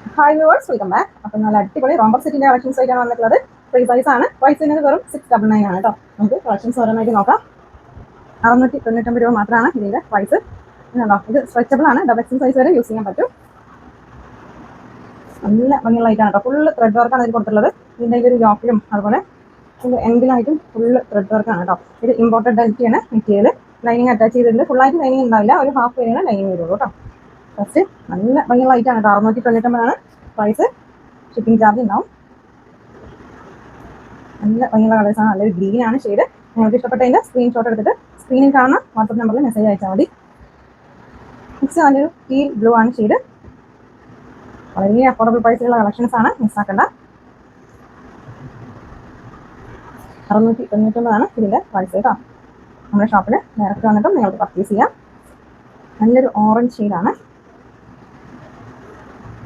Hi viewers welcome back അപ്പം നല്ല അടിപൊളി റോംബർ സെറ്റിന്റെ കളക്ഷൻസ് ആയിട്ടാണ് വന്നിട്ടുള്ളത്. ഫ്രീ സൈസ് ആണ്. പ്രൈസ് തന്നെ വെറും സിക്സ് ഡബിൾ നയൻ ആണ് കേട്ടോ നമുക്ക് കളക്ഷൻസ് ഓരോന്നായിട്ട് നോക്കാം. അറുന്നൂറ്റി തൊണ്ണൂറ്റൊമ്പത് രൂപ മാത്രമാണ് ഇതിന്റെ പ്രൈസ് ഇതുണ്ടോ ഇത് സ്ട്രെച്ചബിൾ ആണ്. ഡബിൾ എക്സൽ സൈസ് വരെ യൂസ് ചെയ്യാൻ പറ്റും. നല്ല ഭംഗിയുള്ള ഐറ്റാണ് കേട്ടോ ഫുള്ള് ത്രെഡ് വർക്കാണ് ഇതിൽ കൊടുത്തിട്ടുള്ളത്. ഇതിന്റെ ഈ ഒരു ലോക്കിലും അതുപോലെ ഇതിന്റെ എൻഡിലായിട്ടും ഫുള്ള് ത്രെഡ് വർക്കാണ് കേട്ടോ ഇത് ഇമ്പോർട്ടഡ് ഡൽറ്റിയാണ് മെറ്റീരിയൽ ലൈനിങ് അറ്റാച്ച് ചെയ്തിട്ടുണ്ട്. ഫുള്ളായിട്ട് ലൈനിങ് ഉണ്ടാവില്ല. ഒരു ഹാഫ് വരെയാണ് ലൈനിങ് വരുള്ളൂ കേട്ടോ ഫസ്റ്റ് നല്ല ഭയങ്കര ലൈറ്റ് കേട്ടോ അറുന്നൂറ്റി തൊണ്ണൂറ്റൊമ്പതാണ് പ്രൈസ് ഷിപ്പിംഗ് ചാർജ് ഉണ്ടാവും. നല്ല ഭയങ്കര കളേഴ്സാണ് നല്ലൊരു ആണ് ഷെയ്ഡ് നിങ്ങൾക്ക് ഇഷ്ടപ്പെട്ടതിന്റെ സ്ക്രീൻഷോട്ട് എടുത്തിട്ട് സ്ക്രീനിൽ കാണുന്ന വാട്സപ്പ് നമ്പറിൽ മെസ്സേജ് അയച്ചാൽ മതി. നെക്സ്റ്റ് നല്ലൊരു ടീൽ ബ്ലൂ ആണ് ഷെയ്ഡ് വളരെ അഫോർഡബിൾ പ്രൈസിലുള്ള കളക്ഷൻസ് ആണ്. മിസ്സാക്കണ്ട അറുന്നൂറ്റി തൊണ്ണൂറ്റൊമ്പതാണ് ഇതിന്റെ പ്രൈസ് കേട്ടോ നമ്മുടെ ഷോപ്പിൽ ഡയറക്റ്റ് വന്നിട്ടും നിങ്ങൾക്ക് പർച്ചേസ് ചെയ്യാം. നല്ലൊരു ഓറഞ്ച് ഷെയ്ഡാണ്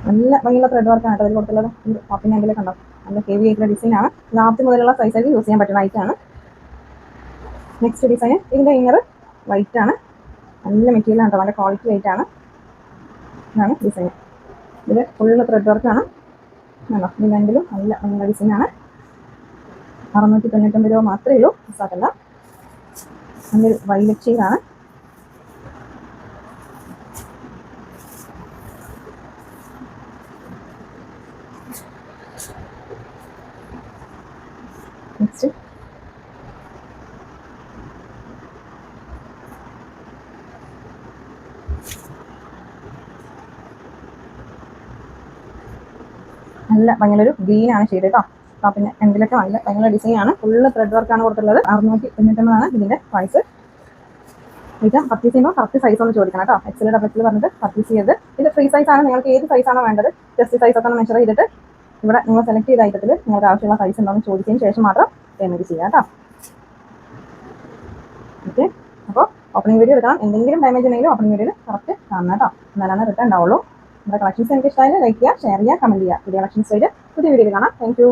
നല്ല ഭംഗിയുള്ള ത്രെഡ് വർക്കാണ് ഇതിൽ കൊടുത്തുള്ളത്. പപ്പിൻ കണ്ടോ ഉണ്ടാവും നല്ല ഹെവി ആയിട്ടുള്ള ഡിസൈൻ ആണ്. ലാസ്റ്റ് മുതലുള്ള സൈസായിട്ട് യൂസ് ചെയ്യാൻ പറ്റുന്ന ആണ്. നെക്സ്റ്റ് ഡിസൈൻ ഇതിന്റെ ഇന്നർ വൈറ്റ് ആണ്. നല്ല മെറ്റീരിയൽ ആണ് നല്ല ക്വാളിറ്റി വൈറ്റ് ആണ്. ഇതാണ് ഡിസൈൻ ഇതിൽ ഫുള്ള് ത്രെഡ് വർക്കാണ് ആണോ. ഇതിലെങ്കിലും നല്ല ഭംഗിയുള്ള ഡിസൈൻ ആണ്. അറുന്നൂറ്റി തൊണ്ണൂറ്റൊമ്പത് രൂപ മാത്രമേ ഉള്ളൂ. മിസ്സാക്കണ്ട നല്ലൊരു വൈലറ്റ് ഷെയ്ഡാണ് നല്ല ഭയങ്കര ഗ്രീൻ ആണ് ഷെയ്ഡ് കേട്ടോ പിന്നെ എന്തിലൊക്കെ നല്ല ഭയങ്കര ഡിസൈൻ ആണ്. ഫുള്ള് ത്രെഡ് വർക്കാണ് കൊടുത്തുള്ളത് അറുന്നൂറ്റി തൊണ്ണൂറ്റൊമ്പതാണ് ഇതിന്റെ പ്രൈസ് ഇത് പർച്ചേസ് ചെയ്യുമ്പോൾ കറക്റ്റ് സൈസ് ഒന്ന് ചോദിക്കണം കേട്ടോ. എക്സൽ ഡബിൾ പറഞ്ഞിട്ട് പർച്ചേസ് ചെയ്ത്. ഇത് ഫ്രീ സൈസ് ആണ്. നിങ്ങൾക്ക് ഏത് സൈസ് ആണോ വേണ്ടത് ജസ്റ്റ് സൈസ് ഒക്കെ ഒന്ന് മെഷർ ചെയ്തിട്ട് ഇവിടെ നിങ്ങൾ സെലക്ട് ചെയ്ത ഐറ്റത്തിൽ നിങ്ങൾക്ക് ആവശ്യമുള്ള സൈസ് ഉണ്ടോ എന്ന് ചോദിച്ചതിന് ശേഷം മാത്രം പേയ്മെന്റ് ചെയ്യാം കേട്ടോ. ഓക്കെ അപ്പോൾ ഓപ്പണിംഗ് വീഡിയോ എടുക്കണം. എന്തെങ്കിലും ഡാമേജ് ഉണ്ടെങ്കിലും ഓപ്പണിംഗ് വീഡിയോയിൽ കറക്റ്റ് കാണണം കേട്ടോ. എന്നാലാണ് റിട്ടേൺ ഉണ്ടാവുള്ളൂ. നമ്മുടെ കളക്ഷൻസ് എനിക്ക് ഇഷ്ടമായാലും ലൈക്ക് ചെയ്യുക ഷെയർ ചെയ്യുക കമന്റ് ചെയ്യുക. പുതിയ കളക്ഷൻസ് ആയിട്ട് പുതിയ വീഡിയോ കാണാം. താങ്ക്